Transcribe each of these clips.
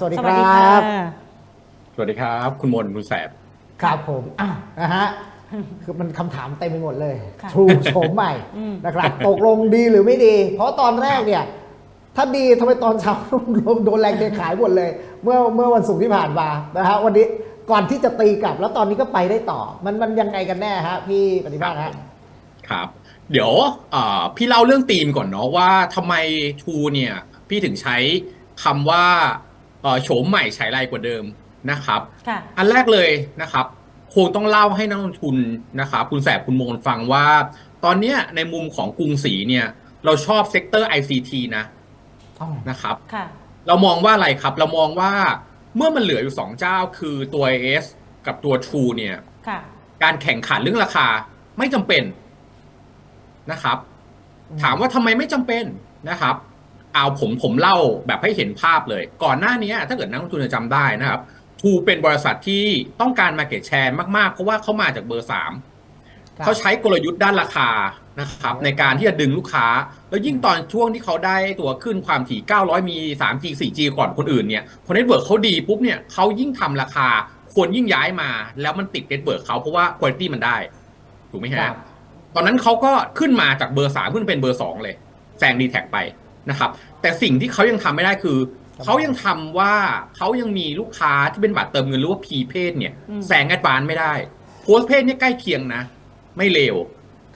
สวัสดีสควัสดีรัค่ะบ สวัสดีครับ คุณมนต์คุณแสบ ครับผมอะนะฮะ คือมันคำถามเต็มไปหมดเลย ค่ะทรูโฉมใหม่อืม นะครับ ตกลงดีหรือไม่ดี เพราะตอนแรกเนี่ย ถ้าดีทำไมตอนเช้า โดนแรงเทขายหมดเลย เมื่อเมื่อวันศุกร์ที่ผ่านมานะฮะวันนี้ก่อนที่จะตีกลับแล้วตอนนี้ก็ไปได้ต่อ มันมันยังไงกันแน่ฮะ พี่ปฏิภาณฮะ ครับ เดี๋ยวอ่าพี่เล่าเรื่องธีมก่อนเนาะว่าทำไมทูเนี่ย พี่ถึงใช้คำว่าเอ่อ โฉมใหม่ใช้ไรกว่าเดิมนะครับค่ะอันแรกเลยนะครับคงต้องเล่าให้นักลงทุนนะครับคุณแสบคุณมงคลฟังว่า ตอนเนี้ยในมุมของกรุงศรีเนี่ย เราชอบเซกเตอร์ ICT นะอ๋อนะครับค่ะเรามองว่าอะไรครับ เรามองว่าเมื่อมันเหลืออยู่สองเจ้าคือตัว AS กับตัว True เนี่ยค่ะการแข่งขันเรื่องราคาไม่จำเป็นนะครับ ถามว่าทำไมไม่จำเป็นนะครับ เอาผมผมเล่าแบบให้เห็นภาพเลย ก่อนหน้านี้ถ้าเกิดนักลงทุนจะจำได้นะครับทูเป็นบริษัทที่ต้องการมาเก็ตแชร์มากๆ เพราะว่าเขามาจากเบอร์สามครับเขาใช้กลยุทธ์ด้านราคานะครับในการที่จะดึงลูกค้า แล้วยิ่งตอนช่วงที่เขาได้ตัวขึ้นความถี่ 900 มี 3G 4G ก่อนคนอื่นเนี่ยพอเน็ตเวิร์กเขาดีปุ๊บเนี่ยเขายิ่งทำราคาคนยิ่งย้ายมา แล้วมันติดเน็ตเวิร์กเขาเพราะว่าคุณภาพมันได้ ถูกไหมครัฮะบตอนนั้นเขาก็ขึ้นมาจากเบอร์สามขึ้นเป็นเบอร์สองเลยแซงดีแท็ไป นะครับ แต่สิ่งที่เขายังทำไม่ได้คือครับเขายังทำว่าเขายังมีลูกค้าที่เป็นบัตรเติมเงินหรือว่าพีเพศเนี่ยอืมแซงแอดวานไม่ได้ โพสเพศเนี่ยใกล้เคียงนะ ไม่เลว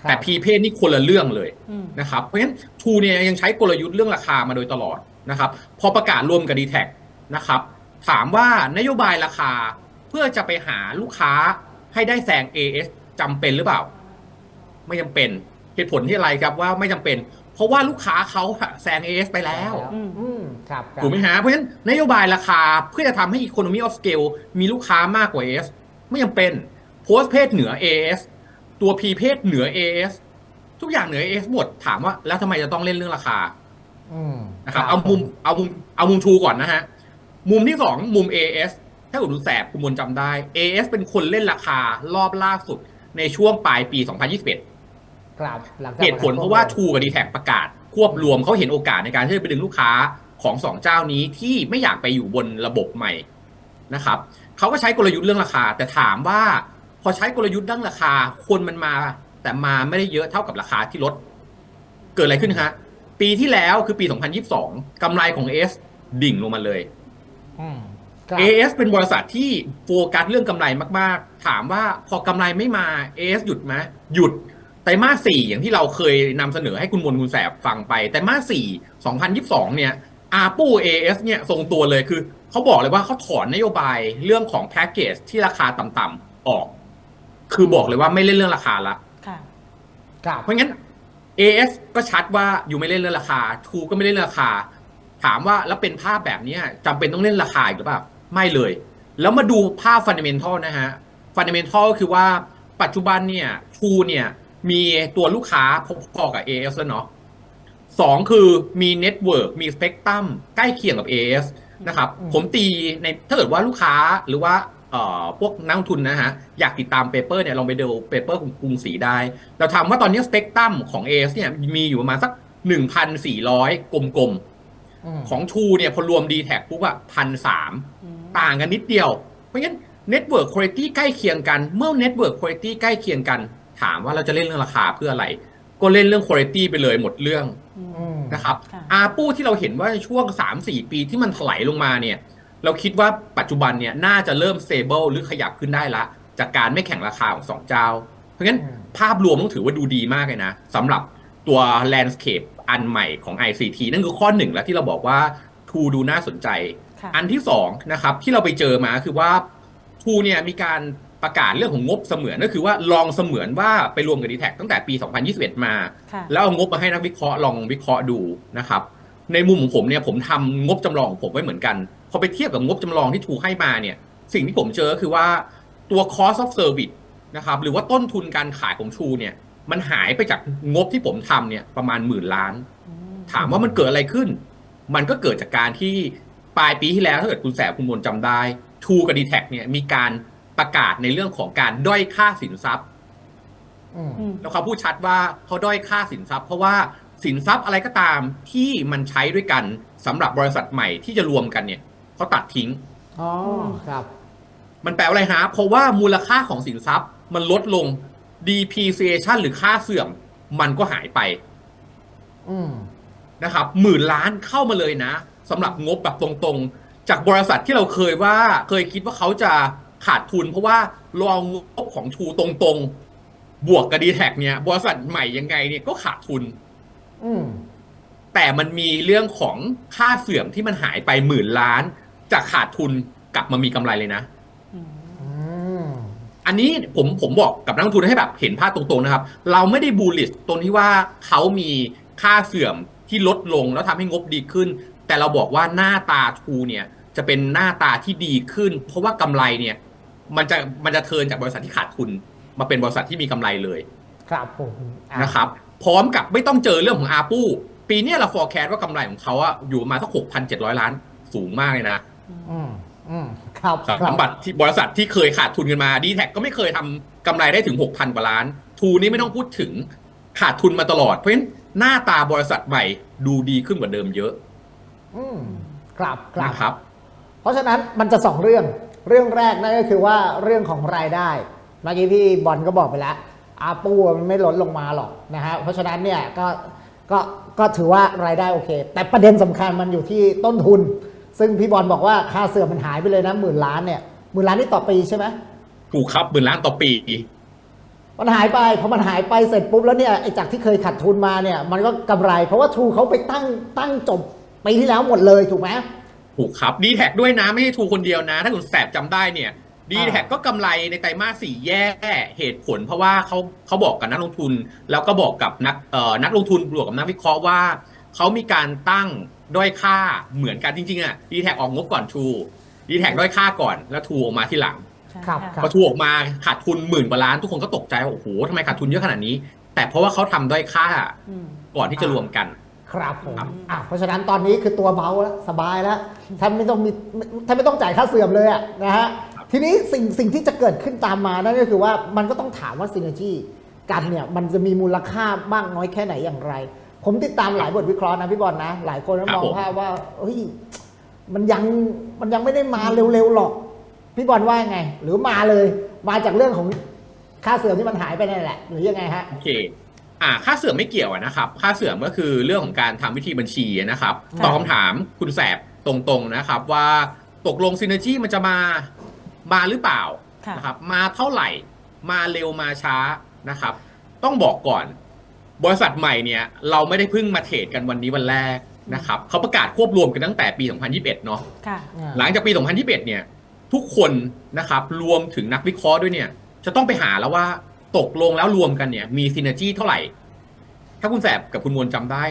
ครับแต่พีเพศนี่คนละเรื่องเลยอืมนะครับ เพราะฉะนั้นทูเนี่ยยังใช้กลยุทธ์เรื่องราคามาโดยตลอดนะครับ พอประกาศรวมกับ d t แทนะครับ ถามว่านโยบายราคาเพื่อจะไปหาลูกค้าให้ได้แซง AS จำเป็นหรือเปล่า ไม่จำเป็นเหตุผลที่อะไรครับว่าไม่จำเป็น เพราะว่าลูกค้าเขาอะแซง AS ไปแล้วอืมอืมครับครับถูกไหมฮะเพราะฉะนั้นนโยบายราคาเพื่อจะทำให้ economy of scale มีลูกค้ามากกว่า AS ไม่จำเป็นโพสเพศเหนือ AS ตัว P เพศเหนือ AS ทุกอย่างเหนือ AS หมดถามว่าแล้วทำไมจะต้องเล่นเรื่องราคาอืมนะครับเอามุมเอามุมเอามุมทูก่อนนะฮะ มุมที่สองมุม AS ถ้าคุณดูแสบคุณมนจำได้ AS เป็นคนเล่นราคารอบล่าสุดในช่วงปลายปี 2021 ครับหลังจากเหตุผลเพราะว่า True กับ d t แทประกาศ ควบรวมเขาเห็นโอกาสในการที่จะไปดึงลูกค้าของสองเจ้านี้ที่ไม่อยากไปอยู่บนระบบใหม่นะครับเขาก็ใช้กลยุทธ์เรื่องราคา แต่ถามว่า พอใช้กลยุทธ์เรื่องราคา คนมันมา แต่มาไม่ได้เยอะเท่ากับราคาที่ลด เกิดอะไรขึ้นฮะปีที่แล้วคือปี 2022กำไรของ S ดิ่งลงมาเลยอืมครับ AS เป็นบริษัทที่โฟกัสเรื่องกำไรมาก ๆ ถามว่าพอกำไรไม่มา AS หยุดไหมหยุดไตรมาสสี่อย่างที่เราเคยนำเสนอให้คุณมนต์คุณแสบฟังไปไตรมาสสี่2022เนี่ยอาปู AS เนี่ยทรงตัวเลยคือเขาบอกเลยว่าเขาถอนนโยบายเรื่องของแพ็กเกจที่ราคาต่ำๆออก คือบอกเลยว่าไม่เล่นเรื่องราคาละค่ะครับเพราะงั้น AS ก็ชัดว่าอยู่ไม่เล่นเรื่องราคา True ก็ไม่เล่นเรื่องราคา ถามว่าแล้วเป็นภาพแบบเนี้ยจำเป็นต้องเล่นราคาอีกหรือเปล่าไม่เลย แล้วมาดูภาพฟันเดเมนทัลนะฮะฟันเดเมนทัลก็คือว่าปัจจุบันเนี่ย True เนี่ย มีตัวลูกค้าพอๆกับ AS แล้วเนาะสองคือมีเน็ตเวิร์กมีสเปกตรัมใกล้เคียงกับ AS นะครับอืมผมตีในถ้าเกิดว่าลูกค้าหรือว่าเอ่อพวกนักลงทุนนะฮะ อยากติดตามเปเปอร์เนี่ยลองไปดูเปเปอร์ของกรุงศรีได้ เราทำว่าตอนนี้สเปกตรัมของ AS เนี่ยมีอยู่ประมาณสัก 1,400 กลมมๆของ True เนี่ยพอรวม d t แทปุ๊บอะพันสามอืมต่างกันนิดเดียว เพราะงั้น Network Quality ใกล้เคียงกัน เมื่อ Network Quality ใกล้เคียงกัน ถามว่าเราจะเล่นเรื่องราคาเพื่ออะไร ก็เล่นเรื่อง Quality ไปเลยหมดเรื่องอืมอืมนะครับค่ะอาปูที่เราเห็นว่าในช่วง 3-4 ปีที่มันถลายลงมาเนี่ย เราคิดว่าปัจจุบันเนี่ยน่าจะเริ่ม stable หรือขยับขึ้นได้ละ จากการไม่แข่งราคาของสองเจ้า เพราะงั้นอืมภาพรวมต้องถือว่าดูดีมากเลยนะสำหรับตัว landscape อันใหม่ของ ICT นั่นคือข้อหนึ่งแล้วที่เราบอกว่าทูดูน่าสนใจค่ะอันที่สองนะครับที่เราไปเจอมาคือว่าทูเนี่ยมีการ ประกาศเรื่องของงบเสมือนก็คือว่าลองเสมือนว่าไปรวมกับดีแท็ตั้งแต่ปี 2021 มาค่ะแล้วเอางบมาให้นักวิเคราะห์ลองวิเคราะห์ดูนะครับ ในมุมของผมเนี่ยผมทำงบจำลองของผมไว้เหมือนกัน พอไปเทียบกับงบจำลองที่ทูให้มาเนี่ย สิ่งที่ผมเจอก็คือว่าตัว cost of service นะครับหรือว่าต้นทุนการขายของทูเนี่ย มันหายไปจากงบที่ผมทำเนี่ยประมาณหมื่นล้านอืมถามว่ามันเกิดอะไรขึ้น มันก็เกิดจากการที่ปลายปีที่แล้วถ้าเกิดคุณแสบคุณมนต์จำได้ทูกับดีแท็เนี่ยมีการ ประกาศในเรื่องของการด้อยค่าสินทรัพย์อืมอืมแล้วเขาพูดชัดว่าเขาด้อยค่าสินทรัพย์ เพราะว่าสินทรัพย์อะไรก็ตามที่มันใช้ด้วยกันสำหรับบริษัทใหม่ที่จะรวมกันเนี่ยเขาตัดทิ้งอ๋อครับ มันแปลว่าอะไรฮะเพราะว่ามูลค่าของสินทรัพย์มันลดลง depreciation หรือค่าเสื่อม มันก็หายไปอืมนะครับหมื่นล้านเข้ามาเลยนะสำหรับงบแบบตรงๆ จากบริษัทที่เราเคยว่า เคยคิดว่าเขาจะ ขาดทุนเพราะว่าลองงบของทูตรงๆ บวกกับดีแท็เนี่ยบริษัทใหม่ยังไงเนี่ยก็ขาดทุน อืมแต่มันมีเรื่องของค่าเสื่อมที่มันหายไปหมื่นล้าน จากขาดทุนกลับมามีกำไรเลยนะอืมอันนี้ผมผมบอกกับนักลงทุนให้แบบเห็นภาพตรงๆนะครับ เราไม่ได้บูลลิสตรงที่ว่าเขามีค่าเสื่อมที่ลดลงแล้วทำให้งบดีขึ้น แต่เราบอกว่าหน้าตาทูเนี่ยจะเป็นหน้าตาที่ดีขึ้น เพราะว่ากำไรเนี่ย มันจะมันจะเทิร์นจากบริษัทที่ขาดทุน มาเป็นบริษัทที่มีกำไรเลย ครับผมอ่นะครับ พร้อมกับไม่ต้องเจอเรื่องของอาปูปีเนี้ยเรา forecast ว่ากำไรของเขาอะอยู่ประมาณสักหกพันเจ็ดร้อยล้านสูงมากเลยนะอืมอืมครับคสรับมบัติที่บริษัทที่เคยขาดทุนกันมาดีแท็ก็ไม่เคยทำกำไรได้ถึง6,000กว่าล้าน ทูนี่ไม่ต้องพูดถึงขาดทุนมาตลอด เพราะฉะนั้นหน้าตาบริษัทใหม่ดูดีขึ้นกว่าเดิมเยอะ อืมครับครับนะครับ เพราะฉะนั้นมันจะสองเรื่อง เรื่องแรกนั่นก็คือว่าเรื่องของรายได้เมื่อกี้พี่บอลก็บอกไปแล้วอาปูมันไม่ลดลงมาหรอกนะฮะเพราะฉะนั้นเนี่ยก็ก็ก็ถือว่ารายได้โอเค แต่ประเด็นสำคัญมันอยู่ที่ต้นทุน ซึ่งพี่บอลบอกว่าค่าเสื่อมมันหายไปเลยนะหมื่นล้านเนี่ยหมื่นล้านนี่ต่อปีใช่ไหมถูกครับหมื่นล้านต่อปีมันหายไปพอมันหายไปเสร็จปุ๊บแล้วเนี่ยไอ้จากที่เคยขาดทุนมาเนี่ยมันก็กำไร เพราะว่าทรูเขาไปตั้งตั้งจบปีที่แล้วหมดเลยถูกไหม ถูกครับดีแท็ด้วยนะไม่ใช่ทูคนเดียวนะ ถ้าคุณแสบจำได้เนี่ยดีแท็ก็กำไรในไตรมาสสี่แย่เหตุผล เพราะว่าเขาเขาบอกกับนักลงทุน แล้วก็บอกกับนักเอ่อนักลงทุนบวกกับนักวิเคราะห์ว่าเขามีการตั้งด้อยค่าเหมือนกันจริงๆอะดีแท็ออกงบก่อนทูดีแท็ด้อยค่าก่อนแล้วทูออกมาที่หลังครับพอทูออกมาขาดทุนหมื่นกว่าล้านทุกคนก็ตกใจว่าโอ้โหทำไมขาดทุนเยอะขนาดนี้ แต่เพราะว่าเขาทำด้อยค่าอืมก่อนที่จะรวมกัน ครับผมบอะเพราะฉะนั้นตอนนี้คือตัวเบาแล้วสบายแล้วท่านไม่ต้องมีท่านไม่ต้องจ่ายค่าเสื่อมเลยอะนะฮะทีนี้สิ่งสิ่งที่จะเกิดขึ้นตามมานั่นก็คือว่ามันก็ต้องถามว่าซินเนจีกันเนี่ยมันจะมีมูลค่ามากน้อยแค่ไหนอย่างไร ผมติดตามหลายบทวิเคราะห์นะพี่บอลนะ หลายคนก็มองภาพว่าเฮ้ยมันยังมันยังไม่ได้มาเร็วๆหรอก พี่บอลว่าไง หรือมาเลยมาจากเรื่องของค่าเสื่อมที่มันหายไปนั่นแหละ หรือยังไงฮะโอเค อ่าค่าเสื่อมไม่เกี่ยวอะนะครับค่าเสื่อมก็คือเรื่องของการทำวิธีบัญชีนะครับครับตอบคำถามคุณแสบตรงๆนะครับ ว่าตกลงซินเนจีมันจะมามาหรือเปล่าค่ะนะครับมาเท่าไหร่มาเร็วมาช้านะครับ ต้องบอกก่อน บริษัทใหม่เนี่ย เราไม่ได้เพิ่งมาเทรดกันวันนี้วันแรกนะครับเขาประกาศควบรวมกันตั้งแต่ปี 2021 เนาะค่ะหลังจากปี 2021 เนี่ย ทุกคนนะครับรวมถึงนักวิเคราะห์ด้วยเนี่ย จะต้องไปหาแล้วว่า ตกลงแล้วรวมกันเนี่ย มีซินเนจีเท่าไหร่ ถ้าคุณแสบกับคุณมวลจำได้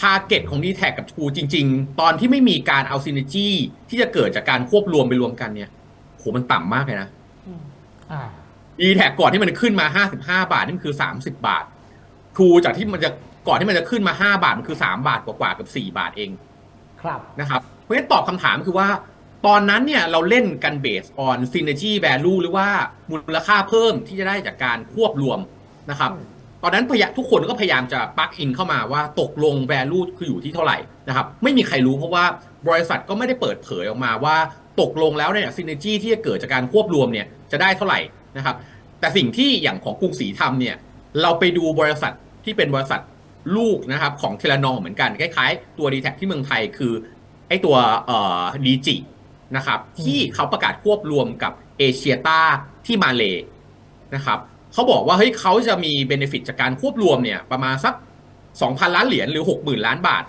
ทาร์เก็ตของ d t แทกับทูจริง ๆ ตอนที่ไม่มีการเอาซินเนจีที่จะเกิดจากการควบรวมไปรวมกันเนี่ยโหมันต่ำมากเลยนะอืมอ่า d t แทก่อนที่มันจะขึ้นมา 55 บาท นี่มันคือ 30 บาททูจากที่มันจะก่อนที่มันจะขึ้นมา 5 บาท มันคือ 3 บาทกว่าๆกับ 4 บาทเอง ครับนะครับ เพราะฉะนั้นตอบคำถามคือว่า ตอนนั้นเนี่ยเราเล่นกันเบสออน synergy value หรือว่ามูลค่าเพิ่มที่จะได้จากการควบรวมนะครับอืมตอนนั้นพยาทุกคนก็พยายามจะปลักอินเข้ามาว่าตกลง value คืออยู่ที่เท่าไหร่นะครับ ไม่มีใครรู้เพราะว่าบริษัทก็ไม่ได้เปิดเผยออกมาว่าตกลงแล้วเนี่ย synergy ที่จะเกิดจากการควบรวมเนี่ยจะได้เท่าไหร่นะครับ แต่สิ่งที่อย่างของกรุงศรีทำเนี่ยเราไปดูบริษัทที่เป็นบริษัทลูกนะครับของเทเลนอเหมือนกันคล้ายๆ ตัว d t แทที่เมืองไทยคือไอตัวเอ่อดีจิ นะครับ ที่เขาประกาศควบรวมกับเอเชียตาที่มาเลนะครับเขาบอกว่าเฮ้ยเขาจะมีเบนฟิตจากการควบรวมเนี่ย ประมาณสัก2,000ล้านเหรียญหรือ60,000ล้านบาท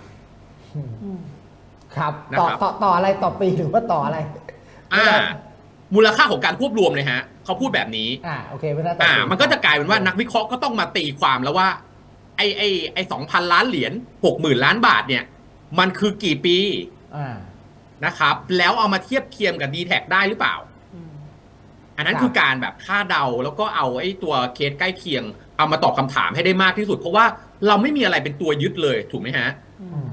อืมครับนะต่อครับต่อต่ออะไรต่อปีหรือว่าต่ออะไร อ่า มูลค่าของการควบรวมเลยฮะเขาพูดแบบนี้ อ่าโอเคไม่น่าต่ออ่าปีมันก็จะกลายเป็นว่านักวิเคราะห์ก็ต้องมาตีความแล้วว่า ไอไอไอสองพันล้านเหรียญหกหมื่นล้านบาทเนี่ย มันคือกี่ปี อ่า นะครับ แล้วเอามาเทียบเคียงกับ d t แทได้หรือเปล่าอืมอันนั้นครับคือการแบบคาดเดาแล้วก็เอาไอ้ตัวเคสใกล้เคียง เอามาตอบคำถามให้ได้มากที่สุด เพราะว่าเราไม่มีอะไรเป็นตัวยึดเลยถูกไหมฮะอือืมม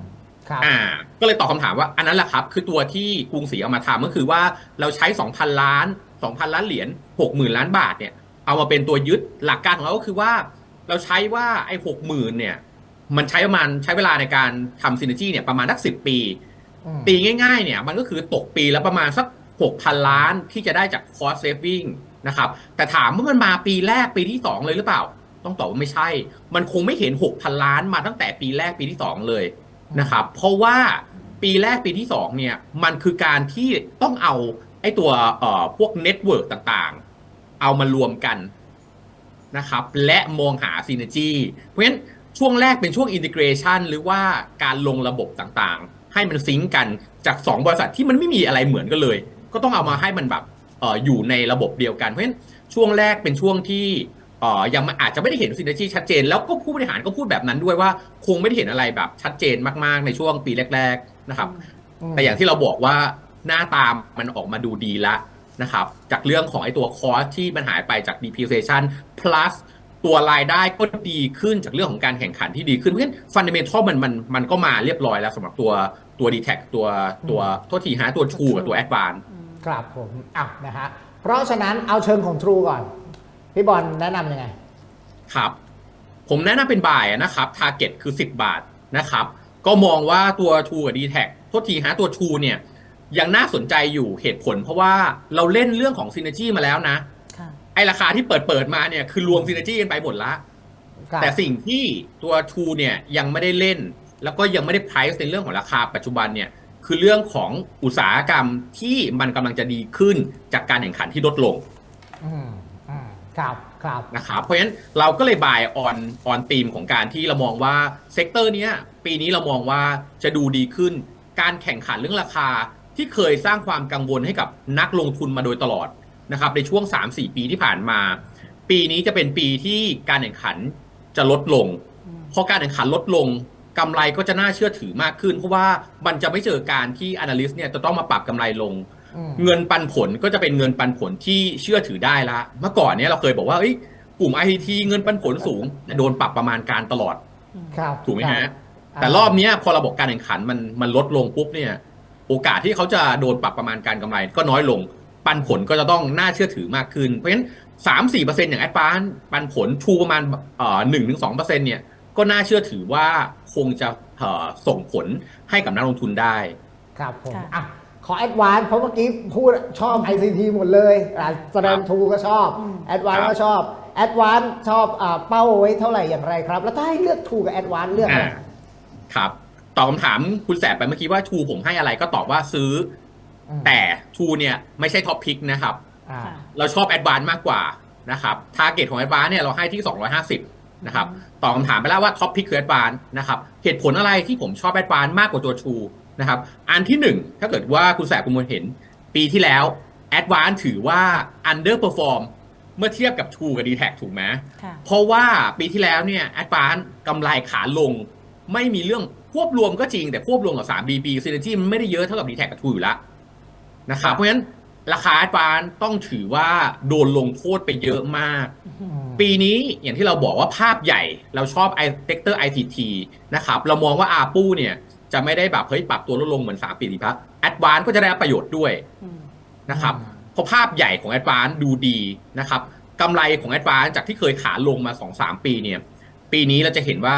ครับอ่า ก็เลยตอบคำถามว่าอันนั้นแหละครับ คือตัวที่กรุงศรีเอามาทำก็คือว่าเราใช้2,000ล้าน2,000ล้านเหรียญ60,000ล้านบาทเนี่ย เอามาเป็นตัวยึดหลักการของเราก็คือว่า เราใช้ว่าไอ้60,000เนี่ย มันใช้ประมาณใช้เวลาในการทำซินเนจีเนี่ยประมาณนักสิปีอืม ตีง่ายๆเนี่ยมันก็คือตกปีละประมาณสัก 6,000 ล้านที่จะได้จาก cost saving นะครับ แต่ถามว่ามันมาปีแรกปีที่ 2 เลยหรือเปล่า ต้องตอบว่าไม่ใช่ มันคงไม่เห็น 6,000 ล้านมาตั้งแต่ปีแรกปีที่ 2 เลยนะครับ เพราะว่าปีแรกปีที่ 2 เนี่ยมันคือการที่ต้องเอาไอ้ตัวเอ่อพวกเน็ตเวิร์กต่างๆ เอามารวมกันนะครับ และมองหาซีเนจีเพราะฉะนั้นช่วงแรกเป็นช่วงอินทิเกรชันหรือว่าการลงระบบต่างๆ ให้มันซิงก์กันจาก 2 บริษัทที่มันไม่มีอะไรเหมือนกันเลย ก็ต้องเอามาให้มันแบบเอออยู่ในระบบเดียวกันเพราะฉะนั้นช่วงแรกเป็นช่วงที่เออยังไม่อาจจะไม่ได้เห็นซีเนจีชัดเจน แล้วก็ผู้บริหารก็พูดแบบนั้นด้วยว่าคงไม่ได้เห็นอะไรแบบชัดเจนมากๆในช่วงปีแรก ๆนะครับ แต่อย่างที่เราบอกว่าหน้าตามมันออกมาดูดีละนะครับ จากเรื่องของไอ้ตัวคอสที่มันหายไปจาก depreciation plus ตัวรายได้ก็ดีขึ้นจากเรื่องของการแข่งขันที่ดีขึ้น เพราะฉะนั้น fundamental มันมันมันก็มาเรียบร้อยแล้วสำหรับตัวตัว d t แทตัวตัวโทษทีฮะตัว True กับตัว Advance ครับผมอะนะฮะเพราะฉะนั้นเอาเชิงของ True ก่อน พี่บอลแนะนำยังไง ครับ ผมแนะนำเป็นบ่ายนะครับ target คือ 10 บาทนะครับ ก็มองว่าตัว True กับ d t แทโทษทีฮะตัว True เนี่ยยังน่าสนใจอยู่เหตุผล เพราะว่าเราเล่นเรื่องของ synergy มาแล้วนะค่ะ ไอราคาที่เปิดเปิดมาเนี่ยคือรวม synergy กันไปหมดละครับแต่สิ่งที่ตัว True เนี่ยยังไม่ได้เล่น แล้วก็ยังไม่ได้ price ในเรื่องของราคาปัจจุบันเนี่ยคือเรื่องของอุตสาหกรรมที่มันกำลังจะดีขึ้นจากการแข่งขันที่ลดลงอืมอืมครับครับนะครับเพราะฉะนั้นเราก็เลยบายออนออนทีมของการที่เรามองว่าเซกเตอร์เนี้ยปีนี้เรามองว่าจะดูดีขึ้น การแข่งขันเรื่องราคาที่เคยสร้างความกังวลให้กับนักลงทุนมาโดยตลอด นะครับในช่วง 3-4 ปีที่ผ่านมา ปีนี้จะเป็นปีที่การแข่งขันจะลดลงอืมพอการแข่งขันลดลงกำไรก็จะน่าเชื่อถือมากขึ้น เพราะว่ามันจะไม่เจอการที่ analyst เนี่ยจะต้องมาปรับกำไรลงอืมเงินปันผลก็จะเป็นเงินปันผลที่เชื่อถือได้ละ เมื่อก่อนเนี้ยเราเคยบอกว่าเอ้ยกลุ่ม ITT เงินปันผลสูงแต่โดนปรับประมาณการตลอดครับถูกไหมฮะครับแต่รอบเนี้ยพอระบบการแข่งขันมันมันลดลงปุ๊บเนี่ย โอกาสที่เขาจะโดนปรับประมาณการกำไรก็น้อยลง ปันผลก็จะต้องน่าเชื่อถือมากขึ้น เพราะฉะนั้นสามสี่เปอร์เซ็นต์อย่างแอด a n นปันผลทูประมาณเอ่อหนึ่งถึงสองเปอร์เซ็นต์เนี่ยก็น่าเชื่อถือว่าคงจะเอ่อส่งผลให้กับนักลงทุนได้ ครับผมค่ะอะขอแอดวานเพราะเมื่อกี้พูดชอบ ICT หมดเลยอะแสดงครับทูก็ชอบอืมแอดวานครับก็ชอบแอดวานชอบอ่าเป้าไว้เท่าไหร่อย่างไรครับ แล้วถ้าให้เลือกทูกับแอดวานเลือกอะไรอ่าครับตอบคำถามคุณแสบไปเมื่อกี้ว่าชูผมให้อะไรก็ตอบว่าซื้ออืม แต่ชูเนี่ยไม่ใช่ท็อปพิกนะครับอ่าค่ะเราชอบแอดวานมากกว่านะครับทาร์เก็ตของแอดวานเนี่ยเราให้ที่ 250นะครับตอบคำถามไปแล้วว่าท็อปพิกคือแอดวานนะครับเหตุผลอะไรที่ผมชอบแอดวานมากกว่าตัวชูนะครับ อันที่หนึ่งถ้าเกิดว่าคุณแสบคุณมวลเห็นปีที่แล้วแอดวานถือว่า underperform เมื่อเทียบกับชูกับ d t แทถูกไหมค่ะเพราะว่าปีที่แล้วเนี่ยแอดวานกำไรขาลง ไม่มีเรื่องควบรวมก็จริงแต่ควบรวมกับ 3BB Synergy มันไม่ได้เยอะเท่ากับ d t แทกับทูอยู่แล้ว นะครับเพราะฉะนั้นราคาแอดวานต้องถือว่าโดนลงโทษไปเยอะมากอืมปีนี้อย่างที่เราบอกว่าภาพใหญ่เราชอบไอเซกเตอร์ ICT นะครับเรามองว่าอาปูเนี่ยจะไม่ได้แบบเฮ้ยปรับตัวลดลงเหมือน3ปีที่ผ่านแอดวานก็จะได้รับประโยชน์ด้วยอืมนะครับอืมเพราะภาพใหญ่ของแอดวานดูดีนะครับกำไรของแอดวานจากที่เคยขาลงมา2-3ปีเนี่ยปีนี้เราจะเห็นว่า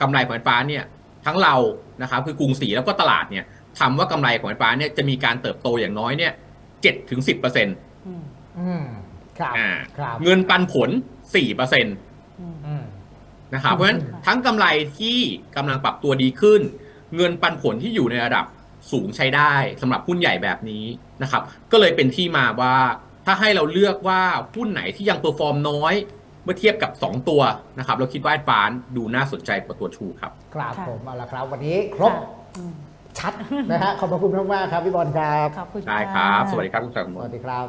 กำไรของแอดวานเนี่ยทั้งเรานะครับคือกรุงศรีแล้วก็ตลาดเนี่ย ทำว่ากำไรของแอดวานเนี่ยจะมีการเติบโตอย่างน้อยเนี่ย7ถึง10เปอร์เซ็นต์อืมอืมครับอ่าครับเงินปันผล4เปอร์เซ็นต์อืมอืมนะครับเพราะฉะนั้นอืมทั้งกำไรที่กำลังปรับตัวดีขึ้น เงินปันผลที่อยู่ในระดับสูงใช้ได้สำหรับหุ้นใหญ่แบบนี้นะครับ ก็เลยเป็นที่มาว่าถ้าให้เราเลือกว่าหุ้นไหนที่ยังเปอร์ฟอร์มน้อยเมื่อเทียบกับ 2 ตัวนะครับ เราคิดว่าแอดฟานดูน่าสนใจกว่าตัวชูครับ ครับค่ะผมเอาละครับ วันนี้ครบค่ะอืม ชัดนะฮะขอบพระคุณมากๆครับพี่บอลครับขอบคุณได้ะครับ สวัสดีครับคุณสมสวัสดีครับ